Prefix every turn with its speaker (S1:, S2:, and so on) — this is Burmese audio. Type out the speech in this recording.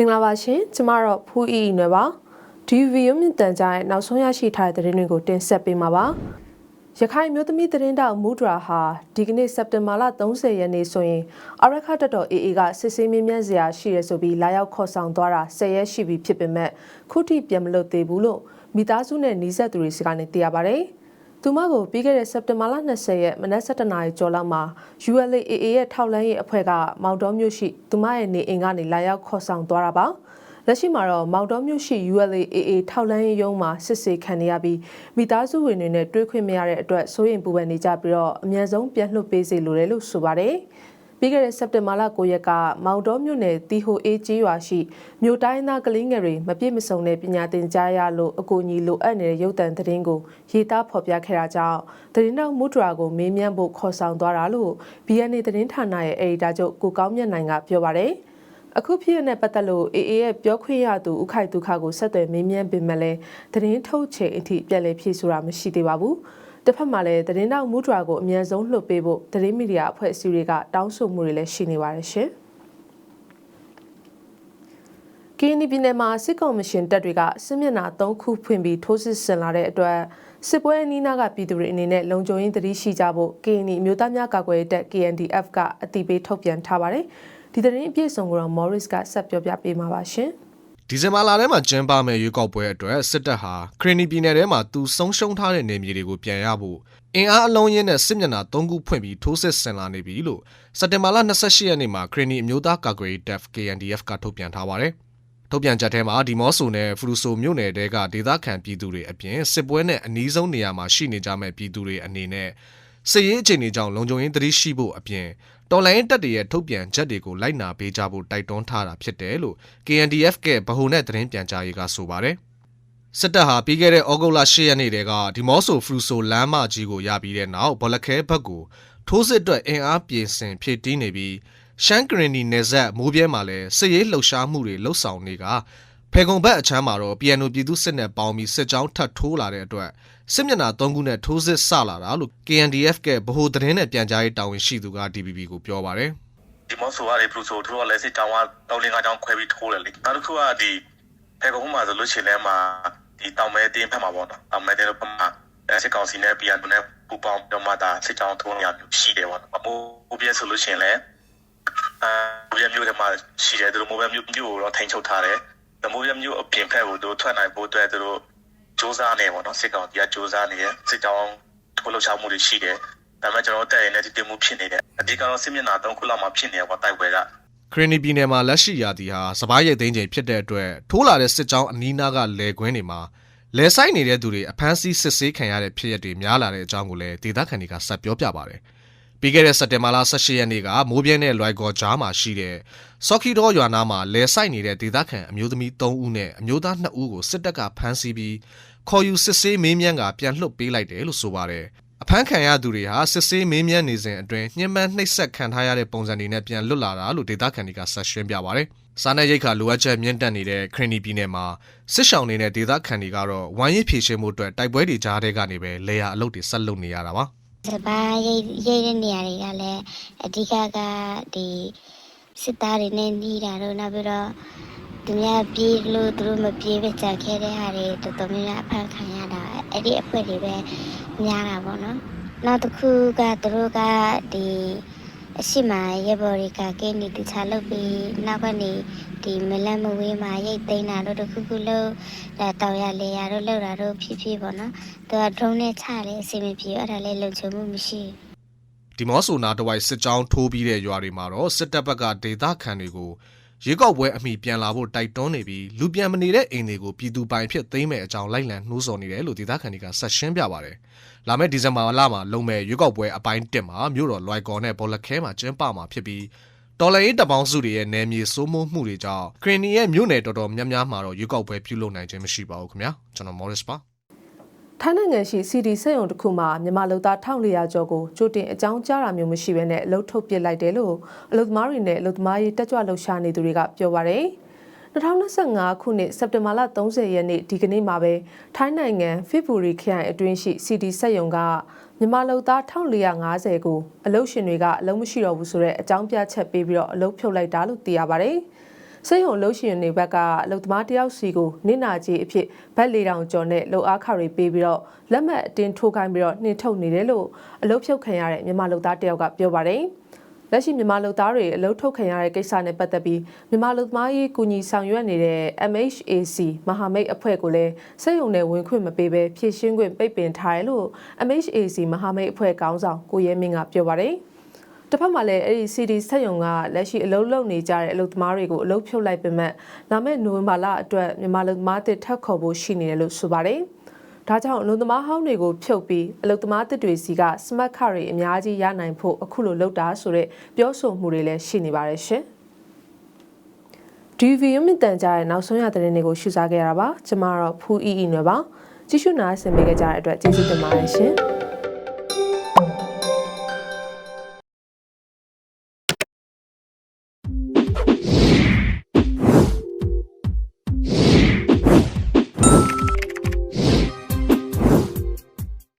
S1: မင်္ဂလာပါရှင်ကျမတော့ဖူးအီအီနွယ်ပါဒီဗီဒီယိုမြင့်တန်ကြားရဲ့နောက်ဆုံးရရှိထားတဲ့သတင်းတွေကိုတင်ဆက်ပေးမှာပါရခိုင်မျိုးသမီးသတင်းတောက်မူဒရာဟာဒီကနေ့စက်တင်ဘာလ30ရက်နေ့ဆိုရင်အရခတ်တော် AA ကစစ်ဆေးမြင်းမြန်းစရာရှိရဆိုပြီးလာရောက်ခေါ်ဆောင်သွားတာ10ရက်ရှိပြီဖြစ်ပေမဲ့ခုထိပြန်မလွတ်သေးဘူးလို့မိသားစုနဲ့နှီးဆက်သူတွေစီကနေသိရပါတယ်။ သူမကိုပြီးခဲ့တဲ့စက်တင်ဘာလ20ရက်မနက်7:00နာရီကျော်လောက်မှာ ULAA ရဲ့ထောက်လန်းရေးအဖွဲ့ကမောင်တော်မြို့ရှိသူမရဲ့နေအိမ်ကနေလာရောက်ခေါ်ဆောင်သွားတာပါ။လက်ရှိမှာတော့မောင်တော်မြို့ရှိ ULAA ထောက်လန်းရေးရုံးမှာစစ်ဆေးခံနေရပြီးမိသားစုဝင်တွေနဲ့တွေ့ခွင့်မရတဲ့အတွက်စိုးရိမ်ပူပန်နေကြပြီးတော့အမြန်ဆုံးပြန်လွှတ်ပေးစေလိုတယ်လို့ဆိုပါတယ်။ ပြီးခဲ့တဲ့စက်တင်ဘာလ9ရက်ကမောင်တော်မြို့နယ်တီဟိုအေးကြီးရွာရှိမြို့တိုင်းသားကလေးငယ်တွေမပြည့်မစုံတဲ့ပညာသင်ကြားရလို့အကူအညီလိုအပ်နေတဲ့ရုပ်သံသတင်းကိုရေးသားဖော်ပြခဲ့တာကြောင့်သတင်းတော်မူဒရာကိုမေးမြန်းဖို့ခေါ်ဆောင်သွားတာလို့ BNN သတင်းဌာနရဲ့အယ်ဒီတာချုပ်ကိုကောင်းမြတ်နိုင်ကပြောပါတယ်အခုဖြစ်ရတဲ့ပတ်သက်လို့ AA ရဲ့ပြောခွင့်ရသူဥခိုက်ဒုက္ခကိုဆက်သွယ်မေးမြန်းပေမဲ့လည်းသတင်းထုတ်ချိန်အထိပြန်လည်ဖြေဆိုတာမရှိသေးပါဘူး။ တစ်ဖက်မှာလည်းသတင်းတောက်မူဒရာကိုအမြန်ဆုံးလွှတ်ပေးဖို့သတင်းမီဒီယာအဖွဲ့အစည်းတွေကတောင်းဆိုမှုတွေလည်းရှိနေပါတယ်ရှင်။ကင်းနီပြည်နယ်မှာစစ်ကောင်မရှင်တပ်တွေကစစ်မျက်နှာ၃ခုဖွင့်ပြီးထိုးစစ်ဆင်လာတဲ့အတွက်စစ်ပွဲအနီးနားကပြည်သူတွေအနေနဲ့လုံခြုံရေးသတိရှိကြဖို့ KNI အမျိုးသားများကာကွယ်ရေးတပ် KNDF ကအတိပေးထုတ်ပြန်ထားပါတယ်။ဒီသတင်းအပြည့်အစုံကိုတော့ Morris ကဆက်ပြောပြပေးမှာပါရှင်။
S2: ဒီဇင်ဘာလထဲမှာကျင်းပမယ့်ရွေးကောက်ပွဲအတွက်စစ်တပ်ဟာခရီနီပြည်နယ်ထဲမှာသူဆုံးရှုံးထားတဲ့နေမြေတွေကိုပြန်ရဖို့အင်အားအလုံးရင်းနဲ့စစ်မျက်နှာ၃ခုဖွင့်ပြီးထိုးစစ်ဆင်လာနေပြီလို့စက်တင်ဘာလ28ရက်နေ့မှာခရီနီအမျိုးသားကာကွယ်ရေးတပ် KNDF ကထုတ်ပြန်ထားပါတယ်။ထုတ်ပြန်ချက်ထဲမှာဒီမော့ဆိုနဲ့ဖရူဆိုမြို့နယ်တဲကဒေသခံပြည်သူတွေအပြင်စစ်ပွဲနဲ့အနီးဆုံးနေရာမှာရှိနေကြမဲ့ပြည်သူတွေအနေနဲ့ စစ်ရေးအခြေအနေကြောင့်လုံခြုံရေးသတိရှိဖို့အပြင်တော်လိုင်းတပ်တွေရဲ့ထုတ်ပြန်ချက်တွေကိုလိုက်နာပေးကြဖို့တိုက်တွန်းထားတာဖြစ်တယ်လို့ KNDF ကဗဟိုနဲ့သတင်းပြန်ကြားရေးကဆိုပါတယ်စစ်တပ်ဟာပြီးခဲ့တဲ့ဩဂုတ်လ10ရက်နေ့တည်းကဒီမော့ဆိုဖရူဆိုလမ်းမကြီးကိုရပြီးတဲ့နောက်ဘလခဲဘက်ကိုထိုးစစ်အတွက်အင်အားပြင်ဆင်ဖြည့်တင်းနေပြီးရှမ်းကရင်နီနယ်ဇက်မိုးပြဲမှာလည်းစစ်ရေးလှုပ်ရှားမှုတွေလှုပ်ဆောင်နေက ဖေကုံဘက်အချမ်းမှာတော့ PNO ပြည်သူစစ်နဲ့ပေါင်းပြီးစစ်ကြောင်းထပ်ထိုးလာတဲ့အတွက်စစ်မျက်နှာ၃ခုနဲ့ထိုးစစ်ဆလာတာလို့ KNDF ကဗဟိုသတင်းနဲ့ပြန်ကြားရေးတာဝန်ရှိသူက DPP ကိုပြောပါတယ်
S3: ဒီမော့ဆိုကနေပလူဆိုတို့ကလည်းစစ်တောင်းကတောင်းလင်းကကြောင်းခွဲပြီးထိုးတယ်လေနောက်တစ်ခုကဒီဖေကုံမှာဆိုလို့ရှိရင်လည်းမှာဒီတောင်မဲတင်းဖက်မှာပေါ့နော်တောင်မဲတင်းဖက်မှာစစ်ကောင်စီနဲ့ PNO နဲ့ပူပေါင်းတော့မှဒါစစ်ကြောင်းထိုးနေရမျိုးရှိတယ်ပေါ့နော်အမိုးဘိုးပြဆိုလို့ရှိရင်လည်းအဲဘိုးပြမျိုးတွေမှာရှိတယ်သူတို့မိုးပြမျိုးမျိုးကိုတော့ထိန်ချုပ်ထားတယ်။ မိုးပြမျိုးအပြင်ဖက်ကိုတို့ထွက်နိုင်ဖို့အတွက်သူတို့စ조사နေပေါ့နော်စစ်ကောင်စီကစ조사နေရစစ်ကြောင်းထိုးလှုပ်ရှားမှုတွေရှိတယ်ဒါပေမဲ့ကျွန်တော်တို့တက်ရင်လည်းဒီတင်မှုဖြစ်နေတယ်အဓိကတော့စစ်မျက်နှာ၃ခုလောက်မှဖြစ်နေရပေါ့တိုက်ပွဲက
S2: ခရနီပြည်နယ်မှာလက်ရှိရာသီဟာစပားရိတ်သိမ်းချိန်ဖြစ်တဲ့အတွက်ထိုးလာတဲ့စစ်ကြောင်းအနီးနားကလယ်ကွင်းတွေမှာလဲဆိုင်နေတဲ့သူတွေအဖမ်းဆီးစစ်ဆေးခံရတဲ့ဖြစ်ရပ်တွေများလာတဲ့အကြောင်းကိုလည်းဒေသခံတွေကဆက်ပြောပြပါတယ်။ ပြီးခဲ့တဲ့စက်တင်ဘာလ18ရက်နေ့ကမိုးပြင်းနဲ့လွိုင်ကော်ကြားမှာရှိတဲ့စော်ခီတော်ရွာနာမှာလဲဆိုင်နေတဲ့ဒေသခံအမျိုးသမီး3ဦးနဲ့အမျိုးသား2ဦးကိုစစ်တပ်ကဖမ်းဆီးပြီးခေါ်ယူစစ်ဆေးမေးမြန်းကပြန်လွှတ်ပေးလိုက်တယ်လို့ဆိုပါတယ်။အဖမ်းခံရသူတွေဟာစစ်ဆေးမေးမြန်းနေစဉ်အတွင်းညှဉ်းပန်းနှိပ်စက်ခံထားရတဲ့ပုံစံတွေနဲ့ပြန်လွတ်လာတာလို့ဒေသခံတွေကဆက်ရှင်းပြပါတယ်။စားနပ်ရိက္ခာလိုအပ်ချက်မြင့်တက်နေတဲ့ခရနီပြည်နယ်မှာစစ်ဆောင်နေတဲ့ဒေသခံတွေကတော့ဝိုင်းရဖြည့်ရှင်းမှုအတွက်တိုက်ပွဲတွေကြားထဲကနေပဲလေယာအလုပ်တွေဆက်လုပ်နေရတာပါ။
S4: စပါးရိတ်ရိတ်တဲ့နေရာတွေကလည်းအဓိကကဒီစစ်သားတွေနဲ့နှီးတာတော့နောက်ပြီးတော့သူများပြေးလို့သူတို့မပြေးပဲကြာခဲ့တဲ့ဟာတွေတော်တော်များများအဖမ်းခံရတာအဲ့ဒီအဖွဲ့တွေပဲများတာပေါ့နော်နောက်တစ်ခုကသူတို့ကဒီ အရှိမရေဘော်တွေကကင်းနေတခြားလုပ်ပြီးနောက်ကနေဒီမလန့်မဝေးမှာရိတ်သိမ်းတာတို့တခုခုလို့ဒါတောင်ရလေရတို့လောက်တာတို့ဖြစ်ဖြစ်ပေါ့နော်သူက drone နဲ့ချလေအစီအမပြေအဲ့ဒါလေးလုံခြုံမှုမရှိ
S2: ဒီမော့ဆိုနာတဝိုက်စစ်ကြောင်းထိုးပြီးတဲ့ရွာတွေမှာတော့စစ်တပ်ဘက်ကဒေသခံတွေကို ရေကောက်ပွဲအမိပြန်လာဖို့တိုက်တွန်းနေပြီးလူပြန်မနေတဲ့အိမ်တွေကိုပြည်သူပိုင်ဖြစ်သိမ်းမဲ့အကြောင်းလိုက်လံနှိုးဆော်နေတယ်လို့ဒေသခံတွေကဆက်ရှင်းပြပါတယ်။လာမယ့်ဒီဇင်ဘာလမှာလုံမဲ့ရေကောက်ပွဲအပိုင်း1မှာမြို့တော်လွိုင်ကော်နဲ့ဘော်လခဲမှာကျင်းပမှာဖြစ်ပြီးတော်လိုင်းတပေါင်းစုတွေရဲ့နယ်မြေစိုးမိုးမှုတွေကြောင့်ခရင်နီရဲ့မြို့နယ်တော်တော်များများမှာတော့ရေကောက်ပွဲပြုလုပ်နိုင်ခြင်းမရှိပါဘူးခင်ဗျာကျွန်တော်မော်ရစ်ပါ
S1: ထိုင်းနိုင်ငံရှိ CD စက်ရုံတစ်ခုမှာမြန်မာလူသား1400ကျော်ကိုကြိုတင်အကြောင်းကြားတာမျိုးမရှိဘဲနဲ့အလုပ်ထုတ်ပစ်လိုက်တယ်လို့အလုပ်သမားတွေနဲ့အလုပ်သမားရေးတက်ကြွလှုပ်ရှားနေသူတွေကပြောပါရယ်2025ခုနှစ်စက်တင်ဘာလ30ရက်နေ့ဒီကနေ့မှာပဲထိုင်းနိုင်ငံဖေဘူရီခရိုင်အတွင်းရှိ CD စက်ရုံကမြန်မာလူသား1450ကိုအလုပ်ရှင်တွေကအလုပ်မရှိတော့ဘူးဆိုတဲ့အကြောင်းပြချက်ပေးပြီးတော့အလုပ်ဖြုတ်လိုက်တာလို့သိရပါဗျ။ စိတ်ရုံလှုပ်ရှင်နေဘက်ကအလုပ်သမားတယောက်စီကိုနင့်နာကြီးအဖြစ်ဗတ်လေးတောင်ကျော်နဲ့လှုပ်အားခတွေပေးပြီးတော့လက်မှတ်အတင်းထိုးခိုင်းပြီးတော့နှင်ထုတ်နေတယ်လို့အလုပ်ဖြုတ်ခံရတဲ့မြန်မာလုပ်သားတယောက်ကပြောပါတယ်။လက်ရှိမြန်မာလုပ်သားတွေအလုပ်ထုတ်ခံရတဲ့ကိစ္စနဲ့ပတ်သက်ပြီးမြန်မာလုပ်သမားရေးကူညီဆောင်ရွက်နေတဲ့ MHAC မဟာမိတ်အဖွဲ့ကိုလည်းစိတ်ယုံနဲ့ဝင်ခွင့်မပေးဘဲဖြည့်ရှင်းခွင့်ပိတ်ပင်ထားတယ်လို့ MHAC မဟာမိတ်အဖွဲ့ခေါင်းဆောင်ကိုရဲမင်းကပြောပါတယ်။ တစ်ဖက်မှာလည်းအဲ့ဒီ CD ဆက်ယုံကလက်ရှိအလုပ်လုပ်နေကြတဲ့အလုပ်သမားတွေကိုအလုပ်ဖြုတ်လိုက်ပေမဲ့လာမယ့်နိုဝင်ဘာလအတွက်မြန်မာလုပ်သမားတစ်ထပ်ခေါ်ဖို့ရှိနေတယ်လို့ဆိုပါတယ်။ဒါကြောင့်အလုပ်သမားဟောင်းတွေကိုဖြုတ်ပြီးအလုပ်သမားတစ်တွေစီကစမတ်ခတွေအများကြီးရနိုင်ဖို့အခုလိုလုပ်တာဆိုတဲ့ပြောဆိုမှုတွေလည်းရှိနေပါတယ်ရှင်။ DV မြင့်တန်ကြတဲ့နောက်ဆုံးရသတင်းတွေကိုရှုစားခဲ့ရတာပါ။ကျွန်မတော့ဖူးအီအီနွယ်ပါ။ကြည့်ရှုနားဆင်ပေးကြတဲ့အတွက်ကျေးဇူးတင်ပါတယ်ရှင်။